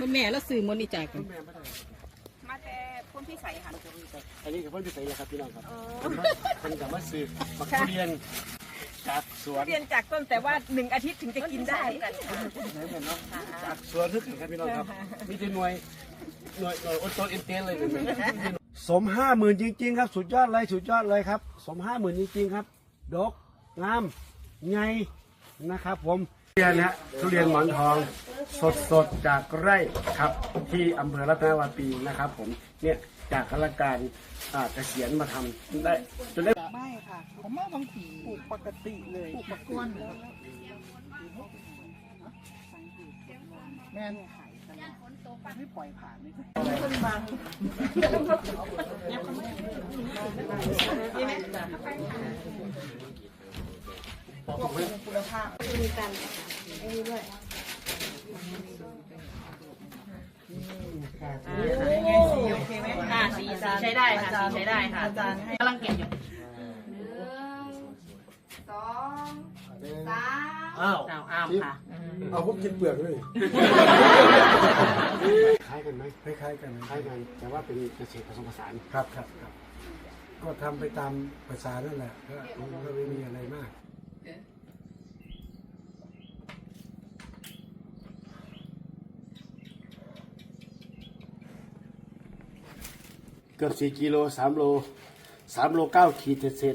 มันแม่แล้วซื้อมันนี่จากกันแม่ไม่ได้มาแต่พุ่นพี่ใส่ค่ะอันนี้คือพ่อพิเศษครับพี่น้องครับเป็นกับว่าซื้อบักทุเรียนจากสวนเรียนจากต้นแต่ว่าหนึ่งอาทิตย์ถึงจะกินได้จากสวนทึกครับพี่น้องครับมีแต่หน่วยหน่วยหน่วยอดทนเอ็นเตนเลยสมห้าหมื่นจริงๆครับ สุดยอดเลยสุดยอดเลยครับ สมห้าหมื่นจริงๆครับ ดกงามไงนะครับ ผมทุเรียนฮะทุเรียนหมอนทอง สดสดๆจากไร่ครับที่อำเภอรัตนวาปีนะครับ ผมเนี่ยจากข้าราชการอ่าเกษียณมาทำได้จนได้ไม่ค่ะ ผมมาบางทีปลูกปกติเลยปลูกปกวนแม่ไม่ปล่อยผ่านเลยคุณภาพมีกันไอ้นี่ด้วยยัง ไงสีโอเคไหมอ่าสีสีใช้ได้ค่ะสีใช้ได้ค่ะอาจารย์ให้กำลังเก็บอยู่สองสามอ้าวเอาอ้ามค่ะเอาพวกกินเปลือกเลยคล้ายกันไหมคล้ายๆกันคล้ายกันแต่ว่าเป็นเกษตรผสมผสานครับครับครับก็ทำไปตามภาษานั่นแหละก็มันก็ไม่มีอะไรมาก เกือบสี่กิโลสามโลสามโลเก้าขีดเศษ